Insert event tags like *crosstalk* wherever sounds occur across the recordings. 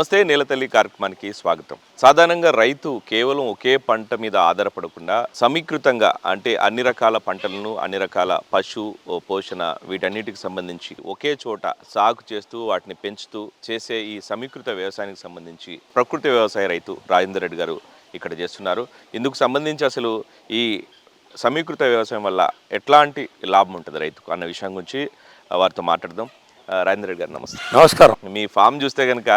నమస్తే నేలతల్లి కార్యక్రమానికి స్వాగతం. సాధారణంగా రైతు కేవలం ఒకే పంట మీద ఆధారపడకుండా సమీకృతంగా అంటే అన్ని రకాల పంటలను అన్ని రకాల పశు పోషణ వీటన్నిటికి సంబంధించి ఒకే చోట సాగు చేస్తూ వాటిని పెంచుతూ చేసే ఈ సమీకృత వ్యవసాయానికి సంబంధించి ప్రకృతి వ్యవసాయ రైతు రాజేందర్ రెడ్డి గారు ఇక్కడ చేస్తున్నారు. ఇందుకు సంబంధించి అసలు ఈ సమీకృత వ్యవసాయం వల్ల ఎట్లాంటి లాభం ఉంటుంది రైతుకు అన్న విషయం గురించి వారితో మాట్లాడదాం. రాజేందర్ రెడ్డి గారు నమస్తే. నమస్కారం. మీ ఫామ్ చూస్తే కనుక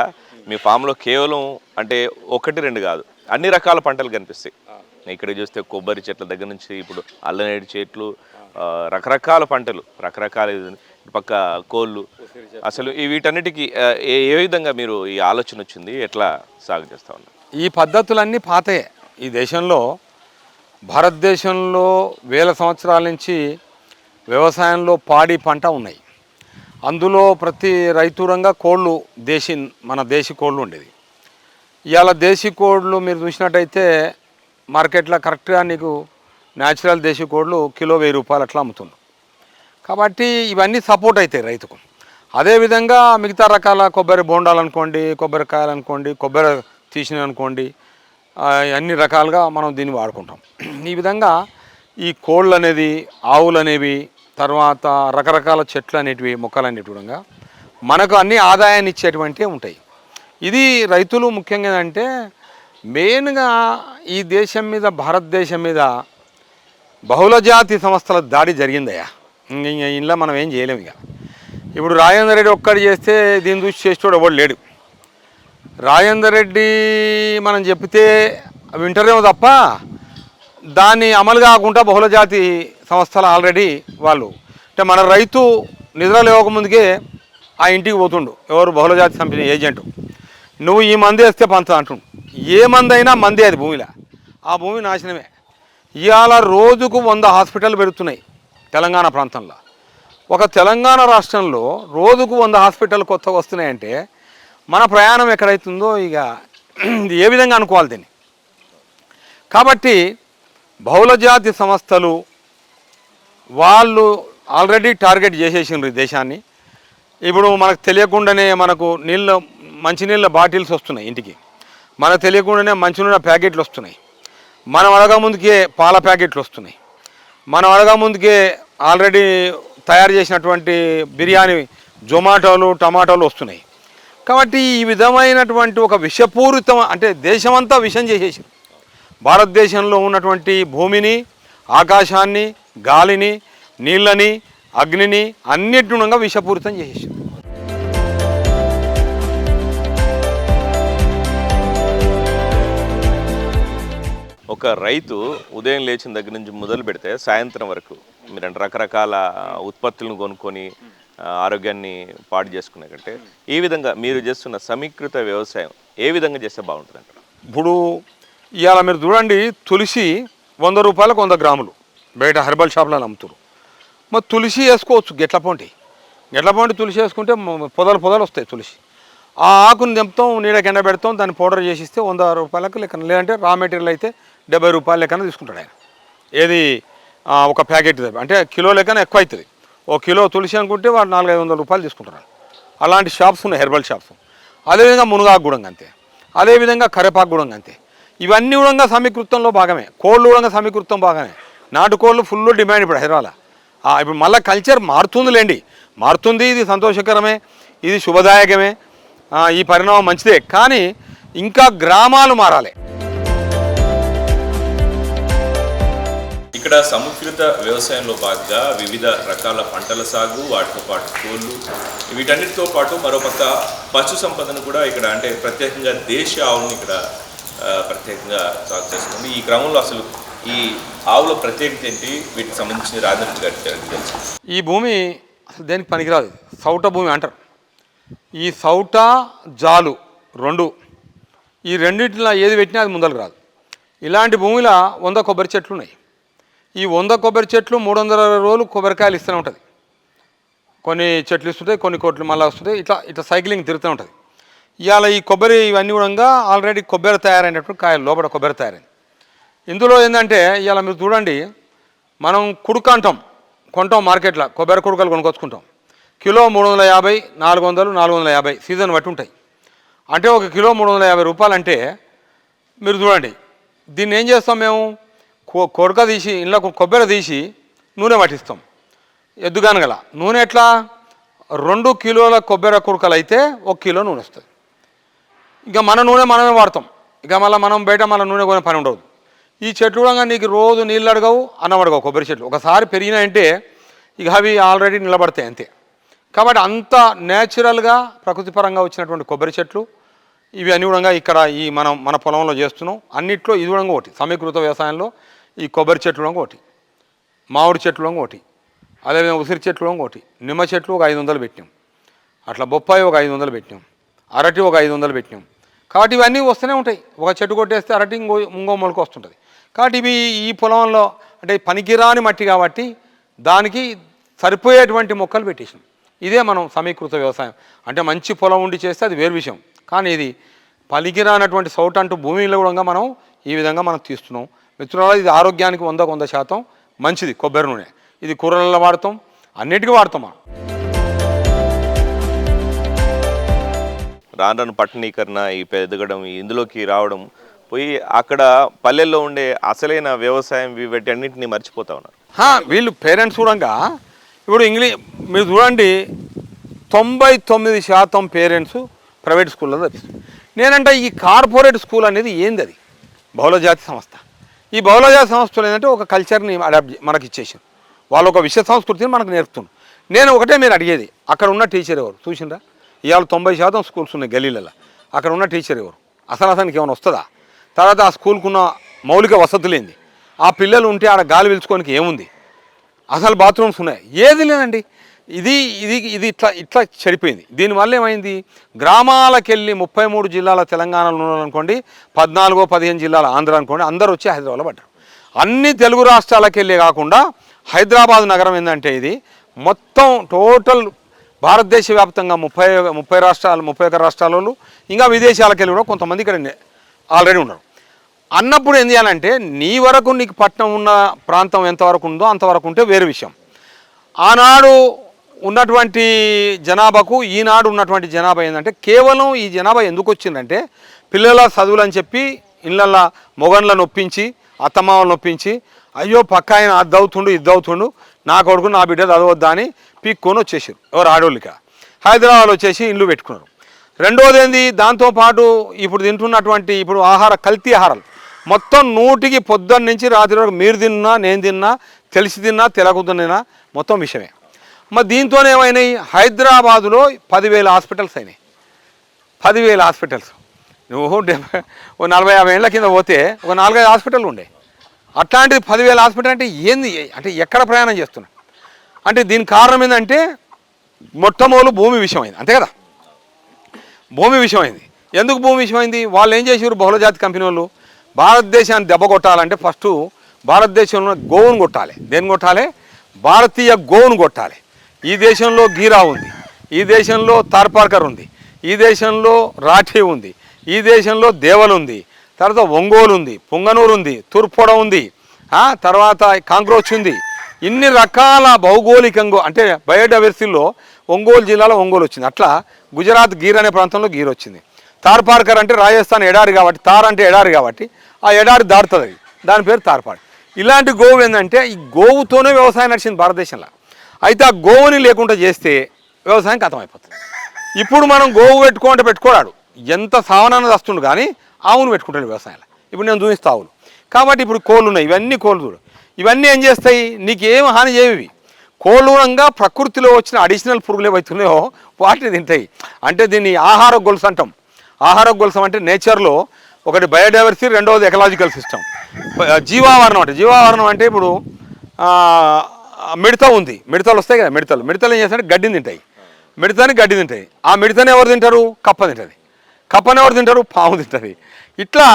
మీ ఫామ్లో కేవలం అంటే ఒకటి రెండు కాదు. అన్ని రకాల పంటలు కనిపిస్తాయి. ఇక్కడ చూస్తే కొబ్బరి చెట్ల దగ్గర నుంచి ఇప్పుడు అల్లనేడి చెట్లు రకరకాల పంటలు రకరకాల పక్క కోళ్ళు. అసలు ఈ వీటన్నిటికీ ఏ ఏ విధంగా మీరు ఈ ఆలోచన వచ్చింది? ఎట్లా సాగు చేస్తా ఉన్నారు? ఈ పద్ధతులన్నీ పాతయే. ఈ దేశంలో భారతదేశంలో వేల సంవత్సరాల నుంచి వ్యవసాయంలో పాడి పంట ఉన్నాయి. అందులో ప్రతి రైతురంగా కోళ్ళు దేశీ మన దేశీ కోళ్ళు ఉండేది. ఇవాళ దేశీ కోళ్ళు మీరు చూసినట్టయితే మార్కెట్లో కరెక్ట్గా నీకు న్యాచురల్ దేశీ కోళ్ళు కిలో వెయ్యి రూపాయలు అట్లా అమ్ముతున్నాం కాబట్టి ఇవన్నీ సపోర్ట్ అవుతాయి రైతుకు. అదేవిధంగా మిగతా రకాల కొబ్బరి బోండాలు అనుకోండి కొబ్బరికాయలు అనుకోండి కొబ్బరి తీసినవి అనుకోండి అన్ని రకాలుగా మనం దీన్ని వాడుకుంటాం. ఈ విధంగా ఈ కోళ్ళు అనేది ఆవులు అనేవి తర్వాత రకరకాల చెట్లు అనేటివి మొక్కలు అనేటివి కూడా మనకు అన్ని ఆదాయాన్ని ఇచ్చేటువంటివి ఉంటాయి. ఇది రైతులు ముఖ్యంగా ఏంటంటే మెయిన్గా ఈ దేశం మీద భారతదేశం మీద బహుళజాతి సంస్థల దాడి జరిగిందయ్యా. ఇంక ఇంట్లో మనం ఏం చేయలేము ఇక. ఇప్పుడు రాజేందర్ రెడ్డి ఒక్కడు చేస్తే దీన్ని చూసి చేసేవాడు ఎవడు లేడు. రాజేందర్ రెడ్డి మనం చెప్తే వింటరేమో తప్ప దాన్ని అమలు కాకుండా బహుళజాతి సంస్థలు ఆల్రెడీ వాళ్ళు. అంటే మన రైతు నిద్ర లేవకముందుకే ఆ ఇంటికి పోతుండు. ఎవరు బహుళజాతి కంపెనీ ఏజెంట్. నువ్వు ఈ మంది వేస్తే పంచ అంటుండు. ఏ మంది అయినా మందే అది భూమిలో. ఆ భూమి నాశనమే. ఇవాళ రోజుకు వంద హాస్పిటల్ పెరుగుతున్నాయి తెలంగాణ ప్రాంతంలో. ఒక తెలంగాణ రాష్ట్రంలో రోజుకు వంద హాస్పిటల్ కొత్తగా వస్తున్నాయంటే మన ప్రయాణం ఎక్కడైతుందో ఇక ఏ విధంగా అనుకోవాలి దీన్ని? కాబట్టి బహుళజాతి సంస్థలు వాళ్ళు ఆల్రెడీ టార్గెట్ చేసేసిండ్రు ఈ దేశాన్ని. ఇప్పుడు మనకు తెలియకుండానే మనకు నీళ్ళ మంచినీళ్ళ బాటిల్స్ వస్తున్నాయి ఇంటికి. మనకు తెలియకుండానే మంచినీళ్ళ ప్యాకెట్లు వస్తున్నాయి. మనం అడగ ముందుకే పాల ప్యాకెట్లు వస్తున్నాయి. మనం అడగ ముందుకే ఆల్రెడీ తయారు చేసినటువంటి బిర్యానీ జొమాటోలు టమాటోలు వస్తున్నాయి. కాబట్టి ఈ విధమైనటువంటి ఒక విషపూరితం అంటే దేశమంతా విషం చేసేసారు భారతదేశంలో ఉన్నటువంటి భూమిని ఆకాశాన్ని గాలిని నీళ్ళని అగ్నిని అన్నిటినుగా విషపూరితం చేసేసారు ఒక రైతు ఉదయం లేచిన దగ్గర నుంచి మొదలు పెడితే సాయంత్రం వరకు మీరు రకరకాల ఉత్పత్తులను కొనుక్కొని ఆరోగ్యాన్ని పాడు చేసుకునే కంటే ఈ విధంగా మీరు చేస్తున్న సమీకృత వ్యవసాయం ఏ విధంగా చేస్తే బాగుంటుంది అంటారు ఇప్పుడు ఇవాళ మీరు చూడండి తులసి వంద రూపాయలకు వంద గ్రాములు. బయట హెర్బల్ షాప్లో అమ్ముతారు మరి తులసి వేసుకోవచ్చు గెట్ల పొంటి గెట్ల పొంటి తులసి వేసుకుంటే పొదలు పొదలు వస్తాయి తులసి. ఆ ఆకుని తెంపుతాం నీడకి ఎండ పెడతాం దాన్ని పౌడర్ చేసిస్తే వంద రూపాయలకు లెక్కన. లేదంటే రా మెటీరియల్ అయితే డెబ్బై రూపాయల లెక్కన తీసుకుంటాడు ఆయన. ఏది ఒక ప్యాకెట్ అంటే కిలో లెక్కన ఎక్కువ అవుతుంది ఓ కిలో తులసి అనుకుంటే వాడు నాలుగైదు వందల రూపాయలు తీసుకుంటున్నాడు అలాంటి షాప్స్ ఉన్నాయి హెర్బల్ షాప్స్. అదేవిధంగా మునగాకు కూడా అంతే. అదేవిధంగా కరేపాకు కూడా అంతే. ఇవన్నీ కూడా సమీకృతంలో భాగమే. కోళ్ళు కూడా సమీకృతం భాగమే. నాటుకోళ్ళు ఫుల్ డిమాండ్ ఇప్పుడు హైదరాబాద్ ఇప్పుడు మళ్ళీ కల్చర్ మారుతుందిలేండి మారుతుంది ఇది సంతోషకరమే ఇది శుభదాయకమే. ఈ పరిణామం మంచిదే. కానీ ఇంకా గ్రామాలు మారాలి. ఇక్కడ సమీకృత వ్యవసాయంలో భాగంగా వివిధ రకాల పంటల సాగు వాటితో పాటు కోళ్ళు వీటన్నిటితో పాటు మరోపక్క పశు సంపదను కూడా ఇక్కడ అంటే ప్రత్యేకంగా దేశ ఆవులను ఇక్కడ ప్రత్యేకంగా సాగు చేస్తుంది ఈ క్రమంలో అసలు ఈ ఆవుల ప్రత్యేకత ఏంటి? వీటికి సంబంధించిన రాజధాని గారికి తెలుసు. ఈ భూమి అసలు దేనికి పనికిరాదు. సౌట భూమి అంటారు. ఈ సౌట జాలు రెండు ఈ రెండింటిలో ఏది పెట్టినా అది ముందరకు రాదు. ఇలాంటి భూమిలో వంద కొబ్బరి చెట్లు ఉన్నాయి. ఈ వంద కొబ్బరి చెట్లు మూడు వందల అరవై రోజులు కొబ్బరికాయలు ఇస్తూనే ఉంటుంది. కొన్ని చెట్లు ఇస్తుంటాయి కొన్ని కోట్లు మళ్ళీ వస్తుంటాయి. ఇట్లా ఇట్లా సైక్లింగ్ తిరుగుతూ ఉంటుంది. ఇవాళ ఈ కొబ్బరి ఇవన్నీ కూడా ఆల్రెడీ కొబ్బరి తయారైనప్పుడు కాయలు లోపల కొబ్బరి తయారైంది. ఇందులో ఏంటంటే ఇవాళ మీరు చూడండి మనం కుడుక అంటాం కొంటాం మార్కెట్లో కొబ్బరి కుడుకలు కొనుక్కొచ్చుకుంటాం కిలో మూడు వందల యాభై నాలుగు వందలు నాలుగు వందల యాభై సీజన్ బట్టి ఉంటాయి. అంటే ఒక కిలో మూడు వందల యాభై రూపాయలు అంటే మీరు చూడండి దీన్ని ఏం చేస్తాం మేము? కొడుక తీసి ఇంట్లో కొబ్బరి తీసి నూనె పట్టిస్తాం. ఎద్దుగానగల. నూనె ఎట్లా? రెండు కిలోల కొబ్బరి కుడుకలు అయితే ఒక కిలో నూనె వస్తుంది. ఇక మన నూనె మనమే వాడతాం. ఇక మళ్ళీ మనం బయట మళ్ళీ నూనె కొనే పని ఉండదు. ఈ చెట్లు కూడా నీకు రోజు నీళ్ళు అడగవు అన్నం అడగవు కొబ్బరి చెట్లు. ఒకసారి పెరిగినాయంటే ఇక అవి ఆల్రెడీ నిలబడతాయి అంతే. కాబట్టి అంత న్యాచురల్గా ప్రకృతిపరంగా వచ్చినటువంటి కొబ్బరి చెట్లు ఇవి అన్ని కూడా ఇక్కడ ఈ మనం మన పొలంలో చేస్తున్నాం. అన్నిట్లో ఇది కూడా ఒకటి. సమీకృత వ్యవసాయంలో ఈ కొబ్బరి చెట్లు ఒకటి. మామిడి చెట్లు ఒకటి. అదేవిధంగా ఉసిరి చెట్లు ఒకటి. నిమ్మ చెట్లు ఒక ఐదు వందలు పెట్టినాం. అట్లా బొప్పాయి ఒక ఐదు వందలు పెట్టినాం. అరటి ఒక ఐదు వందలు పెట్టినాం. కాబట్టి ఇవన్నీ వస్తూనే ఉంటాయి. ఒక చెట్టు కొట్టేస్తే అరటి ఇంకో ఇంకో మొలక వస్తుంటుంది. కాబట్టి ఇవి ఈ పొలంలో అంటే పనికిరాని మట్టి కాబట్టి దానికి సరిపోయేటువంటి మొక్కలు పెట్టేసాం ఇదే మనం సమీకృత వ్యవసాయం. అంటే మంచి పొలం ఉండి చేస్తే అది వేరు విషయం. కానీ ఇది పనికిరానటువంటి సౌట్ అంటూ భూమిలో కూడా మనం ఈ విధంగా మనం తీస్తున్నాం. మిత్రులారా ఇది ఆరోగ్యానికి వంద వంద శాతం మంచిది. కొబ్బరి నూనె. ఇది కూరలలో వాడతాం. అన్నిటికీ వాడతాం మనం. రాను రాను పట్టణీకరణ ఈ పెదగడం ఇందులోకి రావడం పోయి అక్కడ పల్లెల్లో ఉండే అసలైన వ్యవసాయం వీటన్నిటిని మర్చిపోతా ఉన్నారు. వీళ్ళు పేరెంట్స్ కూడా ఇప్పుడు ఇంగ్లీష్ మీరు చూడండి తొంభై తొమ్మిది శాతం పేరెంట్స్ ప్రైవేట్ స్కూల్లో చదివిస్తారు నేనంటే ఈ కార్పొరేట్ స్కూల్ అనేది ఏంది అది? బహుళజాతి సంస్థ. ఈ బహుళజాతి సంస్థలు ఏంటంటే ఒక కల్చర్ని అడాప్ట్ మనకి ఇచ్చేసారు వాళ్ళు ఒక విషయ సంస్కృతిని మనకు నేర్పుతున్నారు. నేను ఒకటే మీరు అడిగేది అక్కడ ఉన్న టీచర్ ఎవరు? చూసిండ్రా? ఇవాళ తొంభై శాతం స్కూల్స్ ఉన్నాయి గలీలలో అక్కడ ఉన్న టీచర్ ఎవరు? అసలు అతనికి ఏమైనా వస్తుందా? తర్వాత ఆ స్కూల్కు ఉన్న మౌలిక వసతులేంది ఆ పిల్లలు ఉంటే ఆడ గాలి పిలుచుకోనికి ఏముంది? అసలు బాత్రూమ్స్ ఉన్నాయి. ఏది లేదండి. ఇది ఇది ఇది ఇట్లా ఇట్లా చెడిపోయింది. దీనివల్ల ఏమైంది? గ్రామాలకు వెళ్ళి ముప్పై మూడు జిల్లాల తెలంగాణలో ఉన్నారనుకోండి పద్నాలుగో పదిహేను జిల్లాల ఆంధ్ర అనుకోండి అందరూ వచ్చి హైదరాబాద్లో పడ్డారు. అన్ని తెలుగు రాష్ట్రాలకెళ్ళి కాకుండా హైదరాబాద్ నగరం ఏంటంటే ఇది మొత్తం టోటల్ భారతదేశ వ్యాప్తంగా ముప్పై ముప్పై రాష్ట్రాలు ముప్పై ఒక రాష్ట్రాలలో ఇంకా విదేశాలకు వెళ్ళి కూడా కొంతమంది ఇక్కడ ఆల్రెడీ ఉన్నారు. అన్నప్పుడు ఏం చేయాలంటే నీ వరకు నీకు పట్టణం ఉన్న ప్రాంతం ఎంతవరకు ఉందో అంతవరకు ఉంటే వేరే విషయం. ఆనాడు ఉన్నటువంటి జనాభాకు ఈనాడు ఉన్నటువంటి జనాభా ఏంటంటే కేవలం ఈ జనాభా ఎందుకు వచ్చిందంటే పిల్లల చదువులు అని చెప్పి ఇళ్ళల్లో మొగన్లను నొప్పించి అత్తమామలను నొప్పించి అయ్యో పక్క ఆయన అది ఇద్దవుతుండు ఇది నా కొడుకు నా బిడ్డ చదవద్దా అని పీక్కొని వచ్చేసారు. ఎవరు ఆడోళ్ళిక హైదరాబాద్ వచ్చేసి ఇల్లు పెట్టుకున్నారు. రెండోది ఏంది? దాంతోపాటు ఇప్పుడు తింటున్నటువంటి ఇప్పుడు ఆహార కల్తీ ఆహారాలు. మొత్తం నూటికి పొద్దున్న నుంచి రాత్రి వరకు మీరు తిన్నా నేను తిన్నా తెలిసి తిన్నా తెలకు మొత్తం విషయమే మరి దీంతో ఏమైనాయి? హైదరాబాదులో పదివేల హాస్పిటల్స్ అయినాయి. పదివేల హాస్పిటల్స్. నువ్వు డెబ్బై ఓ నలభై యాభై ఏళ్ళ కింద పోతే ఒక నాలుగైదు హాస్పిటల్ ఉండే. అట్లాంటిది పదివేల హాస్పిటల్ అంటే ఏంది? అంటే ఎక్కడ ప్రయాణం చేస్తున్నా అంటే దీనికి కారణం ఏంటంటే మొట్టమొదలు భూమి విషయమైంది. అంతే కదా? భూమి విషయమైంది. ఎందుకు భూమి విషయమైంది? వాళ్ళు ఏం చేసారు బహుళజాతి కంపెనీ వాళ్ళు భారతదేశాన్ని దెబ్బ కొట్టాలంటే ఫస్ట్ భారతదేశంలో గోవును కొట్టాలి. దేని కొట్టాలి? భారతీయ గోవును కొట్టాలి. ఈ దేశంలో గీరా ఉంది. ఈ దేశంలో తార్పార్కర్ ఉంది. ఈ దేశంలో రాఠీ ఉంది. ఈ దేశంలో దేవలు ఉంది. తర్వాత ఒంగోలు ఉంది. పుంగనూరు ఉంది. తూర్పుడ ఉంది. తర్వాత కాంక్రోచ్ ఉంది. ఇన్ని రకాల భౌగోళికంగా అంటే బయోడైవర్సిటీలో ఒంగోలు జిల్లాలో ఒంగోలు వచ్చింది. అట్లా గుజరాత్ గీర్ అనే ప్రాంతంలో గీర్ వచ్చింది. తార్పార్కర్ అంటే రాజస్థాన్ ఎడారి కాబట్టి తార్ అంటే ఎడారి కాబట్టి ఆ ఎడారి దారుతుంది అది దాని పేరు తార్పాడు ఇలాంటి గోవు ఏంటంటే ఈ గోవుతోనే వ్యవసాయం నడిచింది భారతదేశంలో. అయితే ఆ గోవుని లేకుండా చేస్తే వ్యవసాయం కథమైపోతుంది ఇప్పుడు మనం గోవు పెట్టుకోమంటే పెట్టుకోరాడు. ఎంత సావనాన్ని వస్తుండు కానీ ఆవును పెట్టుకుంటాడు వ్యవసాయంలో. ఇప్పుడు నేను చూపిస్తా ఆవులు కాబట్టి ఇప్పుడు కోళ్ళు ఉన్నాయి. ఇవన్నీ కోళ్ళు చూడు. ఇవన్నీ ఏం చేస్తాయి? నీకేం హాని చేయవి కోలూరంగా ప్రకృతిలో వచ్చిన అడిషనల్ పురుగులు ఏవైతున్నాయో వాటిని తింటాయి. అంటే దీన్ని ఆహార గొలుసు అంటాం. ఆహార గొలుసు అంటే నేచర్లో ఒకటి బయోడైవర్సిటీ రెండవది ఎకలాజికల్ సిస్టమ్ జీవావరణం అంటే జీవావరణం అంటే ఇప్పుడు మిడత ఉంది. మిడతలు వస్తాయి కదా మిడతలు. మిడతలు ఏం చేస్తాయంటే గడ్డిని తింటాయి. మిడతని గడ్డి తింటాయి. ఆ మిడతని ఎవరు తింటారు? కప్ప తింటుంది. కప్పని ఎవరు తింటారు? పాము తింటుంది. ఇట్లా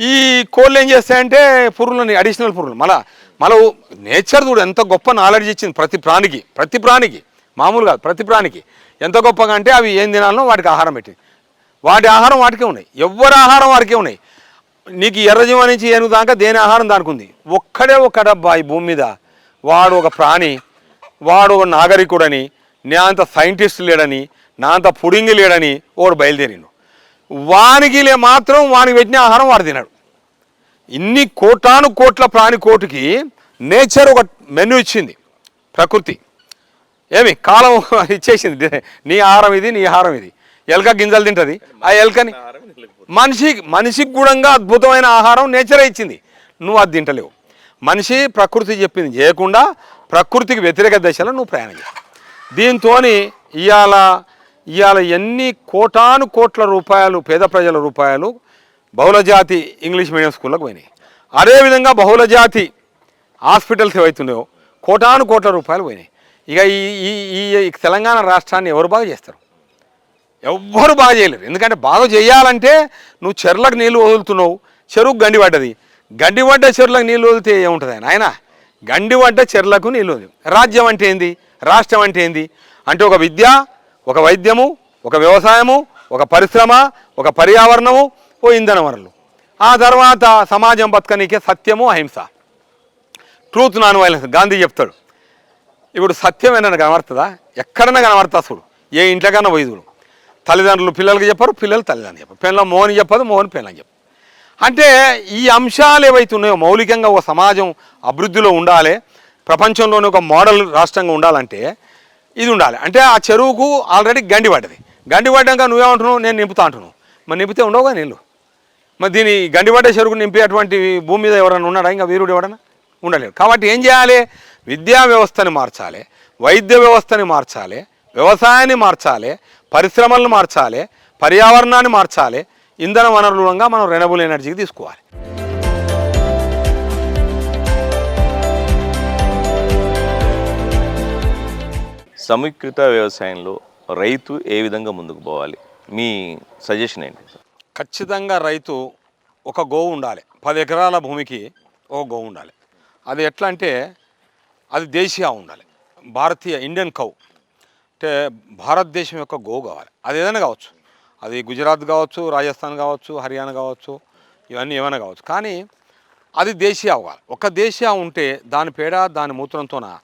ఈ కోళ్ళు ఏం చేస్తాయంటే పురుగులని అడిషనల్ పురుగులు. మళ్ళా మళ్ళీ నేచర్ చూడు ఎంత గొప్ప నాలెడ్జ్ ఇచ్చింది ప్రతి ప్రాణికి ప్రతి ప్రాణికి. మామూలు కాదు ప్రతి ప్రాణికి. ఎంత గొప్పగా అంటే అవి ఏం తినాలనో వాటికి ఆహారం పెట్టింది. వాటి ఆహారం వాటికే ఉన్నాయి. ఎవరి ఆహారం వారికే ఉన్నాయి. నీకు ఎర్రజీవ నుంచి ఏనుగు దాకా దేని ఆహారం దానికి ఉంది ఒక్కడే ఒక్కడబ్బా ఈ భూమి మీద. వాడు ఒక ప్రాణి వాడు ఒక నాగరికుడని నా అంత సైంటిస్ట్ లేడని నా అంత పుడింగి లేడని ఓడు బయలుదేరిండు. వానికిలే మాత్రం వానికి పెట్టిన ఆహారం వాడు తినాడు. ఇన్ని కోటాను కోట్ల ప్రాణి కోటికి నేచర్ ఒక మెను ఇచ్చింది ప్రకృతి. ఏమి కాలం *laughs* ఇచ్చేసింది నీ ఆహారం ఇది నీ ఆహారం ఇది. ఎలక గింజలు తింటుంది ఆ ఎలకని మనిషి మనిషికి కూడా అద్భుతమైన ఆహారం నేచరే ఇచ్చింది. నువ్వు అది తింటలేవు. మనిషి ప్రకృతి చెప్పింది చేయకుండా ప్రకృతికి వ్యతిరేక దశలో నువ్వు ప్రయాణం చేయాలి. దీంతో ఇవాళ ఇవాళ ఎన్ని కోటాను కోట్ల రూపాయలు పేద ప్రజల రూపాయలు బహుళజాతి ఇంగ్లీష్ మీడియం స్కూళ్ళకు పోయినాయి. అదేవిధంగా బహుళజాతి హాస్పిటల్స్ ఏవైతున్నాయో కోటాను కోట్ల రూపాయలు పోయినాయి. ఇక ఈ ఈ ఈ తెలంగాణ రాష్ట్రాన్ని ఎవరు బాగా చేస్తారు? ఎవ్వరు బాగా చేయలేరు. ఎందుకంటే బాగా చేయాలంటే నువ్వు చెర్లకు నీళ్ళు వదులుతున్నావు చెరువు గండి పడ్డది. గండి పడ్డ చెర్లకు నీళ్ళు వదిలితే ఏముంటుంది ఆయన? ఆయన గండి పడ్డ చెర్లకు నీళ్ళు రాజ్యం అంటే ఏంది? రాష్ట్రం అంటే ఏంది? అంటే ఒక విద్య ఒక వైద్యము ఒక వ్యవసాయము ఒక పరిశ్రమ ఒక పర్యావరణము ఓ ఇంధన వనరులు ఆ తర్వాత సమాజం బతకనీకే సత్యము అహింస. Truth non violence. గాంధీ చెప్తాడు. ఇప్పుడు సత్యం ఏమైనా కనబడుతుందా? ఎక్కడైనా కనబడుతుంది అసలు ఏ ఇంట్లోకన్నా పోయి చూడు. తల్లిదండ్రులు పిల్లలకి చెప్పరు పిల్లలు తల్లిదండ్రులు చెప్పరు. పిల్లలు మోహన్ చెప్పదు మోహన్ పిల్లలు చెప్పరు అంటే ఈ అంశాలు ఏవైతే ఉన్నాయో మౌలికంగా ఒక సమాజం అభివృద్ధిలో ఉండాలి ప్రపంచంలోనే ఒక మోడల్ రాష్ట్రంగా ఉండాలంటే ఇది ఉండాలి అంటే ఆ చెరువుకు ఆల్రెడీ గండి పడ్డది. గండి పడ్డాక నువ్వేమంటున్నావు? నేను నింపుతా అంటున్నావు. మరి నింపితే ఉండవుగా నీళ్ళు. మరి దీని గండిపడ్డ చెరుకు నింపేటువంటి భూమి మీద ఎవరైనా ఉన్నాడా? ఇంకా వీరుడు ఎవడన్నా? ఉండలేడు. కాబట్టి ఏం చేయాలి? విద్యా వ్యవస్థని మార్చాలి. వైద్య వ్యవస్థని మార్చాలి. వ్యవసాయాన్ని మార్చాలి. పరిశ్రమలను మార్చాలి. పర్యావరణాన్ని మార్చాలి. ఇంధన వనరులంగా మనం రెనబుల్ ఎనర్జీకి తీసుకోవాలి. సమీకృత వ్యవసాయంలో రైతు ఏ విధంగా ముందుకు పోవాలి? మీ సజెషన్ ఏంటి? ఖచ్చితంగా రైతు ఒక గోవు ఉండాలి. పది ఎకరాల భూమికి ఒక గోవు ఉండాలి. అది ఎట్లా అంటే అది దేశీయ ఉండాలి. భారతీయ ఇండియన్ కౌ. అంటే భారతదేశం యొక్క గోవు కావాలి. అది ఏదైనా కావచ్చు. అది గుజరాత్ కావచ్చు రాజస్థాన్ కావచ్చు హర్యానా కావచ్చు ఇవన్నీ ఏమైనా కావచ్చు. కానీ అది దేశీయ అవ్వాలి ఒక దేశీయ ఉంటే దాని పేడ దాని మూత్రంతోన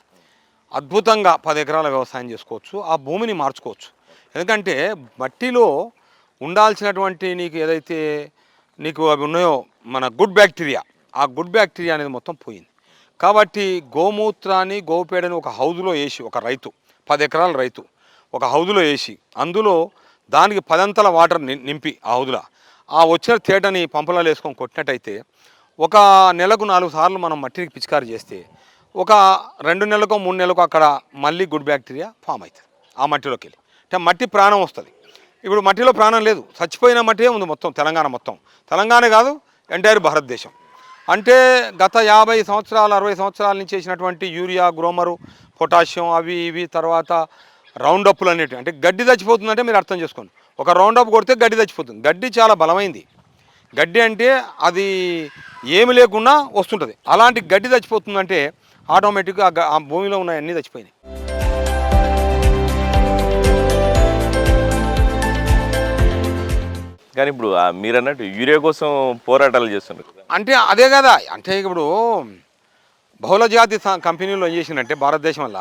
అద్భుతంగా పది ఎకరాల వ్యవసాయం చేసుకోవచ్చు ఆ భూమిని మార్చుకోవచ్చు. ఎందుకంటే మట్టిలో ఉండాల్సినటువంటి నీకు ఏదైతే నీకు అవి ఉన్నాయో మన గుడ్ బ్యాక్టీరియా ఆ గుడ్ బ్యాక్టీరియా అనేది మొత్తం పోయింది. కాబట్టి గోమూత్రాన్ని గోపేడని ఒక హౌదులో వేసి ఒక రైతు పది ఎకరాల రైతు ఒక హౌదులో వేసి అందులో దానికి పదంతల వాటర్ నింపి ఆ హౌదుల. ఆ వచ్చిన తేటని పంపలాలు వేసుకొని కొట్టినట్టయితే ఒక నెలకు నాలుగు సార్లు మనం మట్టికి పిచికారి చేస్తే ఒక రెండు నెలలకు మూడు నెలలకు అక్కడ మళ్ళీ గుడ్ బ్యాక్టీరియా ఫామ్ అవుతుంది. ఆ మట్టిలోకి వెళ్ళి అంటే మట్టి ప్రాణం వస్తుంది. ఇప్పుడు మట్టిలో ప్రాణం లేదు. చచ్చిపోయిన మట్టియే ఉంది మొత్తం తెలంగాణ మొత్తం. తెలంగాణ కాదు ఎంటైర్ భారతదేశం. అంటే గత యాభై సంవత్సరాలు అరవై సంవత్సరాల నుంచి చేసినటువంటి యూరియా గ్రోమరు పొటాషియం అవి ఇవి తర్వాత రౌండ్ అప్పులు అనేటివి. అంటే గడ్డి చచ్చిపోతుందంటే మీరు అర్థం చేసుకోండి. ఒక రౌండ్ అప్ కొడితే గడ్డి చచ్చిపోతుంది. గడ్డి చాలా బలమైంది. గడ్డి అంటే అది ఏమి లేకుండా వస్తుంటుంది. అలాంటి గడ్డి చచ్చిపోతుందంటే ఆటోమేటిక్గా ఆ భూమిలో ఉన్న అన్నీ చచ్చిపోయినాయి. కానీ ఇప్పుడు మీరు అన్నట్టు యూరియా కోసం పోరాటాలు చేస్తున్నారు. అంటే అదే కదా అంటే ఇప్పుడు బహుళజాతి కంపెనీలు ఏం చేసిందంటే భారతదేశం వల్ల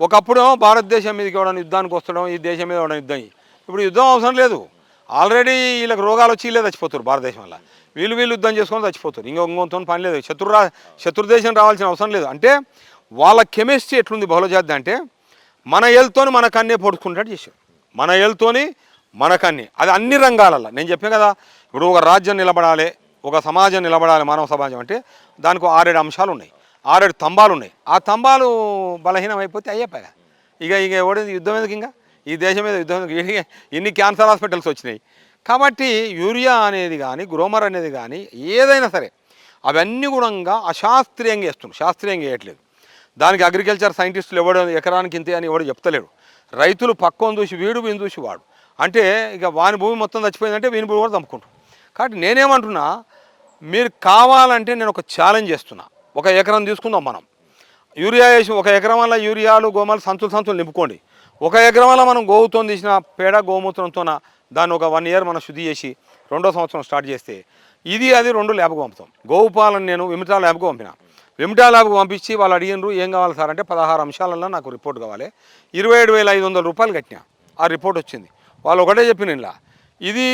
ఒకప్పుడు భారతదేశం మీదకి ఎవడన్నా యుద్ధానికి వస్తడం ఈ దేశం మీద ఎవడన్నా యుద్ధం ఇప్పుడు యుద్ధం అవసరం లేదు. ఆల్రెడీ వీళ్ళకి రోగాలు వచ్చి వీళ్ళే చచ్చిపోతారు భారతదేశం వల్ల. వీళ్ళు వీళ్ళు యుద్ధం చేసుకొని చచ్చిపోతారు. ఇంకో ఇంకొంతో పని లేదు. శత్రురా శత్రుదేశం రావాల్సిన అవసరం లేదు. అంటే వాళ్ళ కెమిస్ట్రీ ఎట్లుంది బహుళజాతి అంటే మన ఎల్తోని మన కన్నే పొడుచుకుంటాడు చేశారు. మన ఎల్తోని మన కన్నే. అది అన్ని రంగాలలో నేను చెప్పాను కదా ఇప్పుడు ఒక రాజ్యం నిలబడాలి ఒక సమాజం నిలబడాలి మానవ సమాజం అంటే దానికి ఆరేడు అంశాలు ఉన్నాయి. ఆరేడు స్తంభాలు ఉన్నాయి ఆ స్తంభాలు బలహీనం అయిపోతే అయ్యేపాయ ఇక ఇక ఎవడి యుద్ధం ఎందుకు ఇంకా? ఈ దేశం మీద యుద్ధం ఎందుకు? *laughs* ఇన్ని క్యాన్సర్ హాస్పిటల్స్ వచ్చినాయి. కాబట్టి యూరియా అనేది కానీ గ్రోమర్ అనేది కానీ ఏదైనా సరే అవన్నీ కూడా అశాస్త్రీయంగా వేస్తున్నారు శాస్త్రీయంగా వేయట్లేదు. దానికి అగ్రికల్చర్ సైంటిస్టులు ఎవడు ఎకరానికి ఇంతే అని ఎవడు చెప్తలేడు. రైతులు పక్కన చూసి వీడు వీని చూసి వాడు. అంటే ఇక వాని భూమి మొత్తం చచ్చిపోయిందంటే వీని భూమి కూడా చంపుకుంటాం కాబట్టి నేనేమంటున్నా మీరు కావాలంటే నేను ఒక ఛాలెంజ్ చేస్తున్నా. ఒక ఎకరం తీసుకుందాం మనం. యూరియా వేసి ఒక ఎకరం వల్ల యూరియాలు గోమాలు సంచులు సంచులు నింపుకోండి. ఒక ఎకరం వల్ల మనం గోవుతో తీసిన పేడ గోమూత్రంతోన దాన్ని ఒక వన్ ఇయర్ మనం శుద్ధి చేసి రెండో సంవత్సరం స్టార్ట్ చేస్తే ఇది అది రెండు ల్యాబ్కు పంపుతాం. గోవు పాలను నేను విమిటా ల్యాబ్కు పంపిన. విమిటా ల్యాబ్కు పంపించి వాళ్ళు అడిగినారు ఏం కావాలి సార్ అంటే పదహారు అంశాలలో నాకు రిపోర్ట్ కావాలి. ఇరవై ఏడు వేల ఐదు వందల రూపాయలు కట్టినా. ఆ రిపోర్ట్ వచ్చింది. వాళ్ళు ఒకటే చెప్పిన ఇలా. ఇది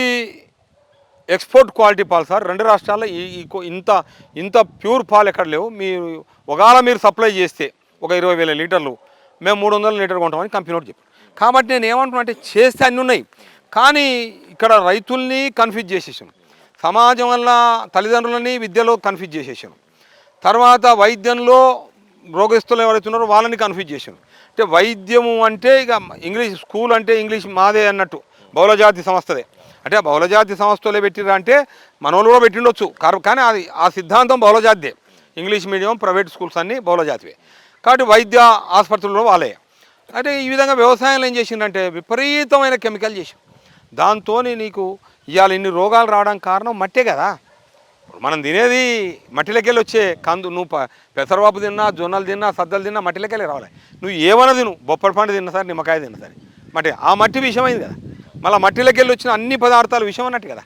ఎక్స్పోర్ట్ క్వాలిటీ పాలు సార్. రెండు రాష్ట్రాల్లో ఈ ఇంత ఇంత ప్యూర్ పాలు ఎక్కడ లేవు. మీరు ఒకవేళ మీరు సప్లై చేస్తే ఒక ఇరవై వేల లీటర్లు. మేము మూడు వందల లీటర్లు కొంటామని కంపెనీ వాడు చెప్పారు కాబట్టి నేను ఏమంటున్నా అంటే చేస్తే అన్నీ ఉన్నాయి. కానీ ఇక్కడ రైతుల్ని కన్ఫ్యూజ్ చేసేసాను. సమాజం వల్ల తల్లిదండ్రులని విద్యలో కన్ఫ్యూజ్ చేసేసాను. తర్వాత వైద్యంలో రోగస్తులు ఎవరైతే ఉన్నారో వాళ్ళని కన్ఫ్యూజ్ చేసాను అంటే వైద్యము అంటే ఇక ఇంగ్లీష్ స్కూల్ అంటే ఇంగ్లీష్ మాదే అన్నట్టు. బహుళజాతి సంస్థదే అంటే బహుళజాతి సంస్థలే పెట్టిరా అంటే మనోళ్ళు కూడా పెట్టిండొచ్చు. కానీ అది ఆ సిద్ధాంతం బహుళజాతిదే. ఇంగ్లీష్ మీడియం ప్రైవేట్ స్కూల్స్ అన్నీ బహుళజాతివే. కాబట్టి వైద్య ఆసుపత్రుల్లో వాళ్ళే. అంటే ఈ విధంగా వ్యవసాయంలో ఏం చేసిందంటే విపరీతమైన కెమికల్ చేసాం దాంతో నీకు ఇవాళ ఇన్ని రోగాలు రావడానికి కారణం మట్టే కదా. మనం తినేది మట్టిలోకెళ్ళి వచ్చే కందు నువ్వు ప- పెసరపప్పు తిన్నా జొన్నలు తిన్నా సద్దలు తిన్నా మట్టిలోకెళ్ళి రావాలి. నువ్వు ఏమైనా తిను బొప్పటి పండు తిన్నా సరే నిమ్మకాయ తిన్నా సరే. మట్టి ఆ మట్టి విషమైంది కదా. మళ్ళీ మట్టిలోకెళ్ళి వచ్చిన అన్ని పదార్థాలు విషం అన్నట్టు కదా.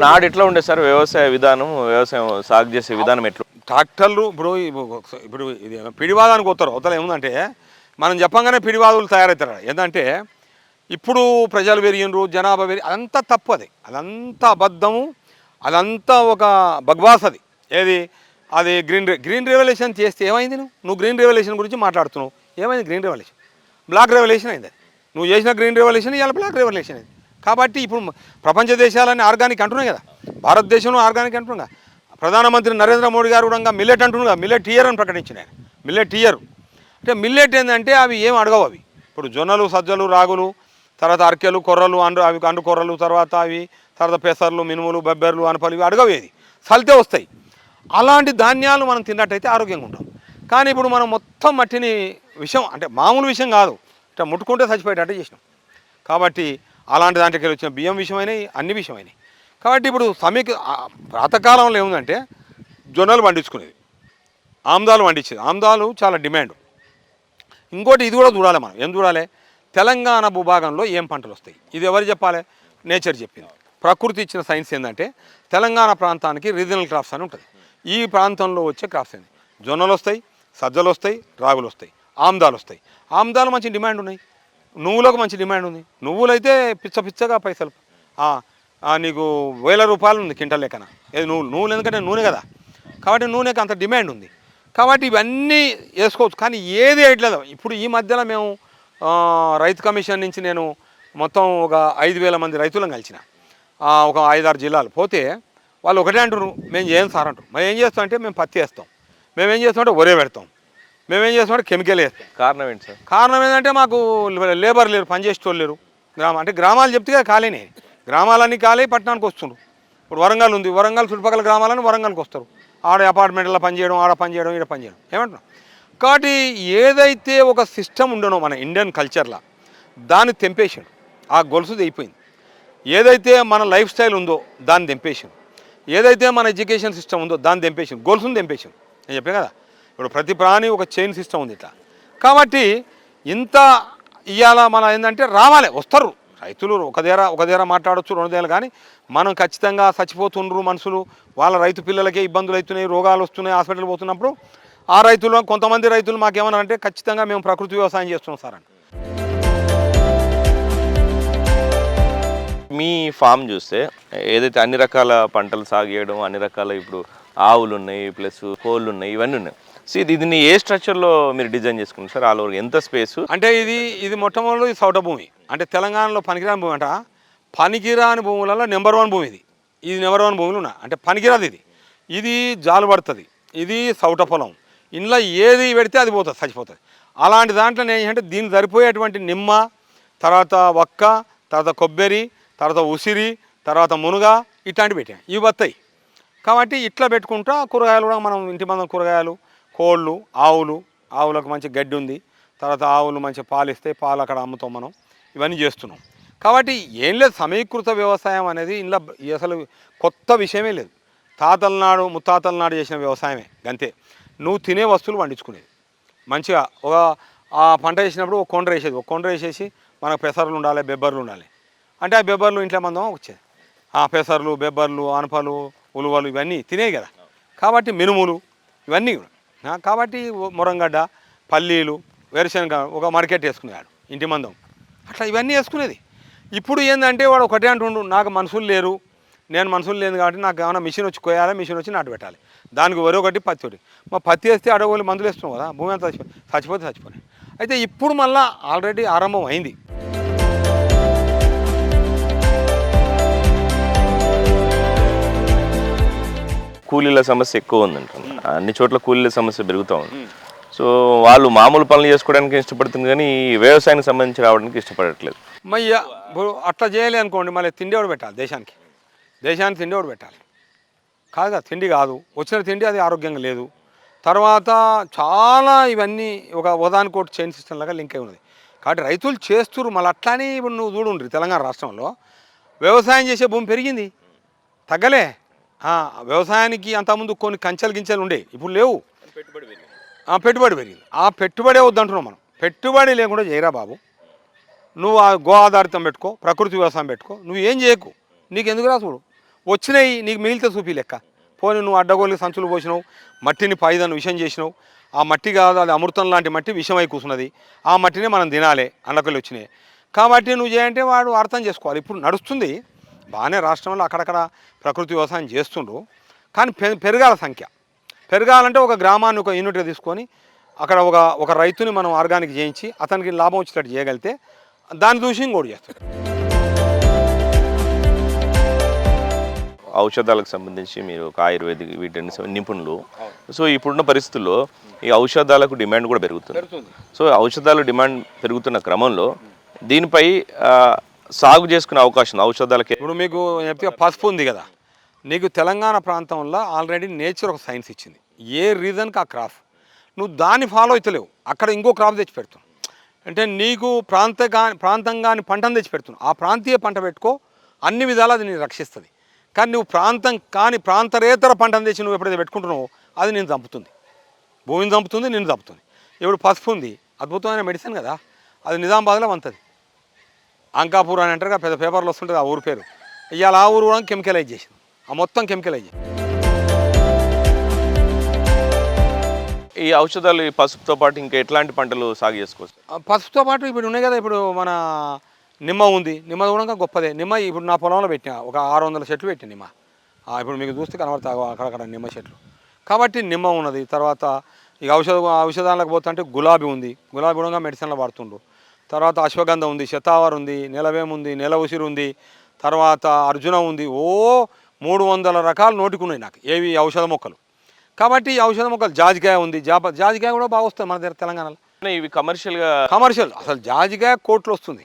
నాడు ఎట్లా ఉండే సార్ వ్యవసాయ విధానం వ్యవసాయం సాగు చేసే విధానం ఎట్లా? ట్రాక్టర్లు ఇప్పుడు ఇప్పుడు ఇది పిడివాదానికి వస్తారు. అవతల ఏముందంటే మనం చెప్పంగానే పిడివాదులు తయారవుతారు ఏంటంటే ఇప్పుడు ప్రజలు పెరిగినరు జనాభా పెరిగి అదంతా తప్పు అది అదంతా అబద్ధము అదంతా ఒక బగ్వాస్ అది ఏది? అది గ్రీన్ గ్రీన్ రెవల్యూషన్ చేస్తే ఏమైంది నువ్వు? నువ్వు గ్రీన్ రెవల్యూషన్ గురించి మాట్లాడుతున్నావు. ఏమైంది గ్రీన్ రెవల్యూషన్? బ్లాక్ రెవల్యూషన్ అయింది అది. నువ్వు చేసిన గ్రీన్ రెవల్యూషన్ ఇవాళ బ్లాక్ రెవల్యూషన్ అయింది. కాబట్టి ఇప్పుడు ప్రపంచ దేశాలన్నీ ఆర్గానిక్ అంటున్నాయి కదా. భారతదేశంలో ఆర్గానిక్ అంటున్నాం కదా. ప్రధానమంత్రి నరేంద్ర మోడీ గారు కూడా మిల్లెట్ అంటున్నారు మిల్లెట్ ఇయర్ అని ప్రకటించినాయి మిల్లెట్ ఇయర్. అంటే మిల్లెట్ ఏంటంటే అవి ఏం అడగవు అవి. ఇప్పుడు జొన్నలు సజ్జలు రాగులు తర్వాత అరకెలు కొర్రలు అండు అవి అండు కొర్రలు తర్వాత అవి తర్వాత పెసర్లు మినుములు బెబ్బెర్లు అనపలు ఇవి అడగవు ఏది. సలితే వస్తాయి. అలాంటి ధాన్యాలు మనం తిన్నట్టయితే ఆరోగ్యంగా ఉంటాం. కానీ ఇప్పుడు మనం మొత్తం మట్టిని విషయం అంటే మామూలు విషయం కాదు. ఇట్లా ముట్టుకుంటే చచ్చిపోయేటట్టు చేసినాం. కాబట్టి అలాంటి దాంట్లోకి వచ్చిన బియ్యం విషయమైనవి అన్ని విషయమైనవి కాబట్టి ఇప్పుడు సమీక ప్రాతకాలంలో ఏముందంటే జొన్నలు పండించుకునేది. ఆమ్దాలు పండించేది. ఆమ్దాలు చాలా డిమాండ్. ఇంకోటి ఇది కూడా చూడాలి మనం. ఏం చూడాలి? తెలంగాణ భూభాగంలో ఏం పంటలు వస్తాయి? ఇది ఎవరు చెప్పాలి? నేచర్ చెప్పింది. ప్రకృతి ఇచ్చిన సైన్స్ ఏంటంటే తెలంగాణ ప్రాంతానికి రీజనల్ క్రాప్స్ అని ఉంటుంది. ఈ ప్రాంతంలో వచ్చే క్రాప్స్ ఏంటి జొన్నలు వస్తాయి సజ్జలు వస్తాయి రాగులు వస్తాయి ఆమ్దాలు వస్తాయి. ఆమ్దాలు మంచి డిమాండ్ ఉన్నాయి. నువ్వులకు మంచి డిమాండ్ ఉంది. నువ్వులైతే పిచ్చ పిచ్చగా పైసలు. నీకు వేల రూపాయలు ఉంది కింటల్ లెక్కన. ఏది నువ్వులు నువ్వులు ఎందుకంటే నూనె కదా. కాబట్టి నూనెకి అంత డిమాండ్ ఉంది. కాబట్టి ఇవన్నీ వేసుకోవచ్చు. కానీ ఏది వేయట్లేదు. ఇప్పుడు ఈ మధ్యలో మేము రైతు కమిషన్ నుంచి నేను మొత్తం ఒక ఐదు వేల మంది రైతులను కలిసిన. ఒక ఐదారు జిల్లాలు పోతే వాళ్ళు ఒకటే అంటారు మేము చేయం సార్ అంటారు మేము ఏం చేస్తాం అంటే మేము పత్తి వేస్తాం. మేము ఏం చేస్తామంటే ఒరే పెడతాం. మేము ఏం చేస్తామంటే కెమికల్ వేస్తాం. కారణం ఏంటి సార్? కారణం ఏంటంటే మాకు లేబర్ లేరు పనిచేసేటోళ్ళు లేరు. గ్రామం అంటే గ్రామాలు చెప్తే కదా ఖాళీనే. గ్రామాలన్నీ ఖాళీ పట్టణానికి వస్తుండ్రు. ఇప్పుడు వరంగల్ ఉంది. వరంగల్ చుట్టుపక్కల గ్రామాలని వరంగల్కి వస్తారు. ఆడ అపార్ట్మెంట్లో పనిచేయడం ఆడ పనిచేయడం ఈడ పనిచేయడం ఏమంటున్నాం కాబట్టి ఏదైతే ఒక సిస్టమ్ ఉండనో మన ఇండియన్ కల్చర్లో దాన్ని తెంపేశాడు. ఆ గొలుసు తెగిపోయింది. ఏదైతే మన లైఫ్ స్టైల్ ఉందో దాన్ని తెంపేశాడు. ఏదైతే మన ఎడ్యుకేషన్ సిస్టమ్ ఉందో దాన్ని తెంపేసాం గొలుసును తెంపేసాం నేను చెప్పాను కదా? ఇప్పుడు ప్రతి ప్రాణి ఒక చైన్ సిస్టమ్ ఉంది ఇట్లా. కాబట్టి ఇంత ఇవాళ మన ఏంటంటే రావాలి వస్తారు. రైతులు ఒక దగ్గర ఒక దగ్గర మాట్లాడొచ్చు రెండు దగ్గర కానీ మనం ఖచ్చితంగా చచ్చిపోతుండ్రు మనుషులు వాళ్ళ రైతు పిల్లలకే ఇబ్బందులు అవుతున్నాయి రోగాలు వస్తున్నాయి హాస్పిటల్ పోతున్నప్పుడు ఆ రైతులు కొంతమంది రైతులు మాకేమన్నా అంటే ఖచ్చితంగా మేము ప్రకృతి వ్యవసాయం చేస్తున్నాం సార్ అని. మీ ఫామ్ చూస్తే ఏదైతే అన్ని రకాల పంటలు సాగు చేయడం అన్ని రకాల ఇప్పుడు ఆవులు ఉన్నాయి ప్లస్ కోళ్ళు ఉన్నాయి ఇవన్నీ ఉన్నాయి. సో ఇది దీన్ని ఏ స్ట్రక్చర్లో మీరు డిజైన్ చేసుకున్నారు? సార్ ఆల్ ఓవర్ ఎంత స్పేస్ అంటే ఇది ఇది మొట్టమొదటి సౌట భూమి. అంటే తెలంగాణలో పనికిరాని భూమి అంట. పనికిరాని భూములలో నెంబర్ వన్ భూమి ఇది. ఇది నెంబర్ వన్ భూములు ఉన్నా అంటే పనికిరాదు ఇది. ఇది జాలు పడుతుంది. ఇది సౌట పొలం. ఇంట్లో ఏది పెడితే అది పోతుంది చచ్చిపోతుంది. అలాంటి దాంట్లో నేను ఏంటంటే దీనికి సరిపోయేటువంటి నిమ్మ తర్వాత వక్క తర్వాత కొబ్బరి తర్వాత ఉసిరి తర్వాత మునుగ ఇట్లాంటివి పెట్టాను. ఇవి వస్తాయి కాబట్టి ఇట్లా పెట్టుకుంటా కూరగాయలు కూడా మనం ఇంటి మందం కూరగాయలు కోళ్ళు ఆవులు ఆవులకు మంచి గడ్డి ఉంది. తర్వాత ఆవులు మంచి పాలు ఇస్తే పాలు అక్కడ అమ్ముతాం మనం. ఇవన్నీ చేస్తున్నాం. కాబట్టి ఏం లేదు సమీకృత వ్యవసాయం అనేది ఇంట్లో అసలు కొత్త విషయమే లేదు. తాతల నాడు ముత్తాతల నాడు చేసిన వ్యవసాయమే అంతే నువ్వు తినే వస్తువులు పండించుకునేది. మంచిగా ఒక ఆ పంట వేసినప్పుడు ఒక కొండ్ర వేసేది ఒక కొండ్ర వేసేసి మనకు పెసర్లు ఉండాలి బెబ్బర్లు ఉండాలి. అంటే ఆ బెబ్బర్లు ఇంట్లో మందం వచ్చేది? ఆ పెసర్లు బెబ్బర్లు ఆనపలు ఉలువలు ఇవన్నీ తినేవి కదా. కాబట్టి మినుములు ఇవన్నీ కూడా. కాబట్టి మురంగడ్డ పల్లీలు వేరుశనగ ఒక మార్కెట్ వేసుకునేవాడు ఇంటి మందం. అట్లా ఇవన్నీ వేసుకునేది. ఇప్పుడు ఏంటంటే వాడు ఒకటే అంటుండు నాకు మనుషులు లేరు నేను మనుషులు లేదు కాబట్టి నాకు ఏమైనా మిషన్ వచ్చి కోయాలి మిషన్ వచ్చి నాటు పెట్టాలి. దానికి వరి ఒకటి పత్తి ఒకటి. మా పత్తి వేస్తే అడవులు మందులు వేస్తున్నాం కదా భూమి అంతా చచ్చిపో చచ్చిపోతే చచ్చిపోయి అయితే ఇప్పుడు మళ్ళీ ఆల్రెడీ ఆరంభం అయింది. కూలీల సమస్య ఎక్కువ ఉందంటున్నారు అన్ని చోట్ల కూలీల సమస్య పెరుగుతూ ఉంది. సో వాళ్ళు మామూలు పనులు చేసుకోవడానికి ఇష్టపడుతుంది కానీ ఈ వ్యవసాయానికి సంబంధించి రావడానికి ఇష్టపడట్లేదు. మయ్య అట్లా చేయలే అనుకోండి మళ్ళీ తిండి ఎవడు పెట్టాలి దేశానికి? దేశానికి తిండి ఎవడు పెట్టాలి? కాదు కదా తిండి కాదు. వచ్చిన తిండి అది ఆరోగ్యంగా లేదు. తర్వాత చాలా ఇవన్నీ ఒక ఉదానికోటి చైన్ సిస్టమ్ లాగా లింక్ అయి ఉన్నది. కాబట్టి రైతులు చేస్తున్నారు మళ్ళీ అట్లానే ఇప్పుడు నువ్వు చూడుండ్రి తెలంగాణ రాష్ట్రంలో. వ్యవసాయం చేసే భూమి పెరిగింది. తగ్గలే. వ్యవసాయానికి అంతకుముందు కొన్ని కంచెలు గించెలు ఉండే ఇప్పుడు లేవు. ఆ, పెట్టుబడి పెరిగింది. ఆ పెట్టుబడే వద్దంటున్నాం మనం. పెట్టుబడి లేకుండా చేయరా బాబు? నువ్వు ఆ గో ఆధారితం పెట్టుకో ప్రకృతి వ్యవసాయం పెట్టుకో నువ్వు ఏం చేయకు? నీకు ఎందుకు రా చూడు? వచ్చినాయి నీకు మిగిలితే చూపి లెక్క. పోనీ నువ్వు అడ్డగోలికి సంచులు పోసినావు మట్టిని పైదాన్ని విషం చేసినావు ఆ మట్టి కాదు అది అమృతం లాంటి మట్టి విషమై కూర్చున్నది ఆ మట్టిని మనం తినాలి అండకలు వచ్చినాయి. కాబట్టి నువ్వు చేయంటే వాడు అర్థం చేసుకోవాలి. ఇప్పుడు నడుస్తుంది. బాగానే రాష్ట్రంలో అక్కడక్కడ ప్రకృతి వ్యవసాయం చేస్తుండ్రు. కానీ పె- పెరగాల సంఖ్య. పెరగాలంటే ఒక గ్రామాన్ని ఒక యూనిట్గా తీసుకొని అక్కడ ఒక ఒక రైతుని మనం ఆర్గానిక్ చేయించి అతనికి లాభం వచ్చేటట్టు చేయగలిగితే దాన్ని చూసి ఇంకోటి చేస్తాడు ఔషధాలకు సంబంధించి మీరు ఒక ఆయుర్వేదిక్ వీటిని నిపుణులు. సో ఇప్పుడున్న పరిస్థితుల్లో ఈ ఔషధాలకు డిమాండ్ కూడా పెరుగుతుంది. సో ఔషధాలు డిమాండ్ పెరుగుతున్న క్రమంలో దీనిపై సాగు చేసుకునే అవకాశం ఉంది. ఔషధాలకి. ఇప్పుడు మీకు చెప్తే పసుపు ఉంది కదా. నీకు తెలంగాణ ప్రాంతంలో ఆల్రెడీ నేచర్ ఒక సైన్స్ ఇచ్చింది. ఏ రీజన్కి ఆ క్రాప్ నువ్వు దాన్ని ఫాలో అవుతలేవు అక్కడ ఇంకో క్రాప్ తెచ్చి పెడుతున్నావు. అంటే నీకు ప్రాంత ప్రాంతం కాని పంటను తెచ్చి పెడుతున్నావు. ఆ ప్రాంతీయ పంట పెట్టుకో అన్ని విధాలు అది నేను రక్షిస్తుంది. కానీ నువ్వు ప్రాంతం కాని ప్రాంతరేతర పంటను తెచ్చి నువ్వు ఎప్పుడైతే పెట్టుకుంటున్నావో అది నేను చంపుతుంది. భూమిని చంపుతుంది నేను చంపుతుంది. ఇప్పుడు పసుపు ఉంది. అద్భుతమైన మెడిసిన్ కదా. అది నిజామాబాద్లో వంతది. అంకాపూర్ అని అంటారు పెద్ద పేపర్లు వస్తుంటుంది ఆ ఊరు పేరు. ఇవాళ ఆ ఊరు కూడా కెమికలైజ్ చేసింది. ఆ మొత్తం కెమికలైజ్ ఈ ఔషధాలు ఈ పసుపుతో పాటు ఇంకా ఎట్లాంటి పంటలు సాగు చేసుకోవచ్చు? పసుపుతో పాటు ఇప్పుడు ఉన్నాయి కదా ఇప్పుడు మన నిమ్మ ఉంది. నిమ్మ కూడా గొప్పదే. నిమ్మ ఇప్పుడు నా పొలంలో పెట్టిన ఒక ఆరు వందల చెట్లు పెట్టిన నిమ్మ. ఇప్పుడు మీకు చూస్తే కనబడతా అక్కడక్కడ నిమ్మ చెట్లు. కాబట్టి నిమ్మ ఉన్నది. తర్వాత ఇక ఔషధ ఔషధాలకు పోతుంటే గులాబీ ఉంది. గులాబీ కూడా మెడిసిన్లో వాడుతుండ్రు. తర్వాత అశ్వగంధ ఉంది శతావర్ ఉంది నెలవేం ఉంది నెల ఉసిరి ఉంది తర్వాత అర్జున ఉంది. ఓ మూడు వందల రకాలు నోటికున్నాయి నాకు ఏవి ఔషధ మొక్కలు. కాబట్టి ఈ ఔషధ మొక్కలు జాజికాయ ఉంది. జాప జాజికాయ కూడా బాగా వస్తుంది మన దగ్గర తెలంగాణలో. ఇవి కమర్షియల్గా కమర్షియల్ అసలు జాజికాయ కోట్లు వస్తుంది.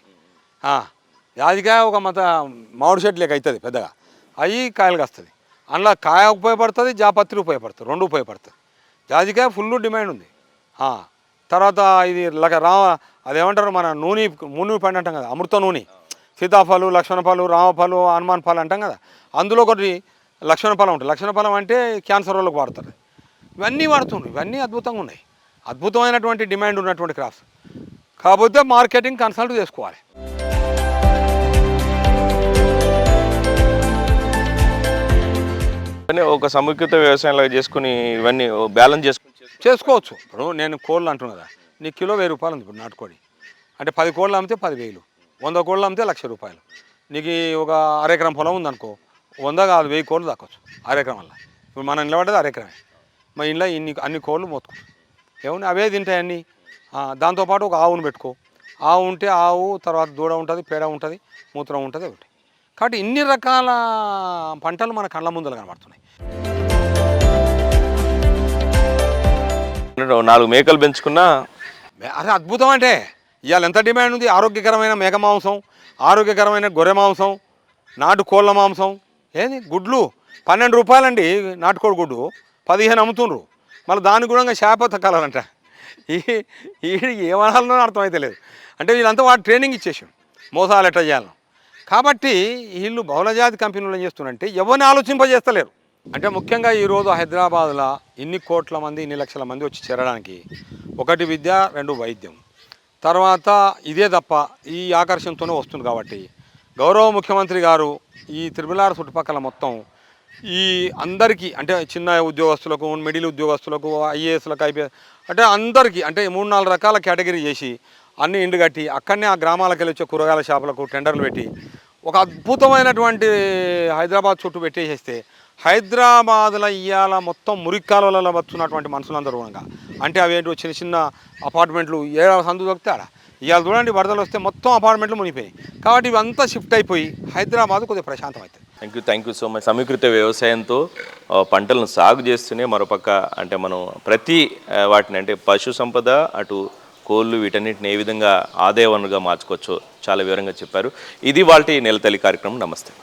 జాజికాయ ఒక మత మామిడి చెట్టు లేక అవుతుంది పెద్దగా. అవి కాయలు కాస్తుంది. అందులో కాయ ఉపయోగపడుతుంది జాపత్రి ఉపయోగపడుతుంది రెండు ఉపయోగపడుతుంది. జాజికాయ ఫుల్ డిమాండ్ ఉంది. తర్వాత ఇది లక రా అదేమంటారు మన నూనె నూనె పండు అంటాం కదా అమృత నూనె. సీతాఫలు లక్ష్మణ ఫలు రామఫలు హనుమాన్ ఫలం అంటాం కదా అందులో ఒకటి లక్ష్మణ ఫలం ఉంటుంది లక్ష్మణ ఫలం అంటే క్యాన్సర్ వాళ్ళకి వాడతారు. ఇవన్నీ వాడుతుండ్రు. ఇవన్నీ అద్భుతంగా ఉన్నాయి. అద్భుతమైనటువంటి డిమాండ్ ఉన్నటువంటి క్రాప్స్. కాకపోతే మార్కెటింగ్ కన్సల్ట్ చేసుకోవాలి. కానీ ఒక సముఖిత వ్యవసాయం లాగా చేసుకుని ఇవన్నీ బ్యాలెన్స్ చేసుకుని చేసుకోవచ్చు. ఇప్పుడు నేను కోళ్ళు అంటున్నా కదా. నీ కిలో వెయ్యి రూపాయలు ఉంది ఇప్పుడు నాటుకోడి. అంటే పది కోళ్ళు అమ్మితే పదివేలు వంద కోళ్ళు అమ్మితే లక్ష రూపాయలు. నీకు ఒక అరెకరం పొలం ఉందనుకో వంద కాదు వెయ్యి కోళ్ళు దక్కొచ్చు అరెకరం వల్ల. ఇప్పుడు మనం నిలబడ్డది అరెకరమే. మా ఇంట్లో ఇన్ని అన్ని కోళ్ళు మోతుకో ఏముంది అవే తింటాయి అన్నీ. దాంతోపాటు ఒక ఆవును పెట్టుకో. ఆవు ఉంటే ఆవు తర్వాత దూడ ఉంటుంది పేడ ఉంటుంది మూత్రం ఉంటుంది ఒకటి. కాబట్టి ఇన్ని రకాల పంటలు మన కళ్ళ ముందర కనబడుతున్నాయి. నాలుగు మేకలు పెంచుకున్నా. అదే అద్భుతం అంటే. ఇవాళ ఎంత డిమాండ్ ఉంది? ఆరోగ్యకరమైన మేక మాంసం ఆరోగ్యకరమైన గొర్రె మాంసం నాటు కోళ్ళ మాంసం. ఏంది? గుడ్లు. పన్నెండు రూపాయలండి నాటుకోడి గుడ్డు. పదిహేను అమ్ముతుండ్రు. మళ్ళీ దాని కూడా చేప తక్కాలంట. ఈ ఏమనాలనో అర్థమైతే లేదు. అంటే వీళ్ళంతా వాడు ట్రైనింగ్ ఇచ్చేసాం మోసాలు ఎట్లా చేయాలను. కాబట్టి వీళ్ళు బహుళజాతి కంపెనీలు ఏం చేస్తున్నారంటే ఎవరిని ఆలోచింపజేస్తలేరు. అంటే ముఖ్యంగా ఈరోజు హైదరాబాద్లో ఇన్ని కోట్ల మంది ఇన్ని లక్షల మంది వచ్చి చేరడానికి ఒకటి విద్య రెండు వైద్యం. తర్వాత ఇదే తప్ప ఈ ఆకర్షణతోనే వస్తుంది కాబట్టి గౌరవ ముఖ్యమంత్రి గారు ఈ త్రిపులార్ చుట్టుపక్కల మొత్తం ఈ అందరికీ అంటే చిన్న ఉద్యోగస్తులకు మిడిల్ ఉద్యోగస్తులకు ఐఏఎస్లకు ఐపీఎస్ అంటే అందరికీ అంటే మూడు నాలుగు రకాల కేటగిరీ చేసి అన్ని ఇండ్లు కట్టి అక్కడనే ఆ గ్రామాలకు వెళ్ళి వచ్చే కూరగాయల షాపులకు టెండర్లు పెట్టి ఒక అద్భుతమైనటువంటి హైదరాబాద్ చుట్టూ పెట్టేసేస్తే హైదరాబాద్లో ఇవాళ మొత్తం మురిక్కాలలో బతున్నటువంటి మనుషులందరూ కూడా. అంటే అవి ఏంటో చిన్న చిన్న అపార్ట్మెంట్లు ఏ సందు దొరికితే ఆడ ఇవాళ చూడండి వరదలు వస్తే మొత్తం అపార్ట్మెంట్లు మునిగిపోయాయి. కాబట్టి ఇవంతా షిఫ్ట్ అయిపోయి హైదరాబాద్ కొద్దిగా ప్రశాంతం అవుతుంది thank you thank you so much సమీకృత వ్యవసాయంతో పంటలను సాగు చేస్తూనే మరోపక్క అంటే మనం ప్రతి వాటిని అంటే పశు సంపద అటు కోళ్ళు వీటన్నిటిని ఏ విధంగా ఆదాయ వనరుగా మార్చుకోవచ్చో చాలా వివరంగా చెప్పారు. ఇది వాళ్ళ నెలతల్లి కార్యక్రమం. నమస్తే.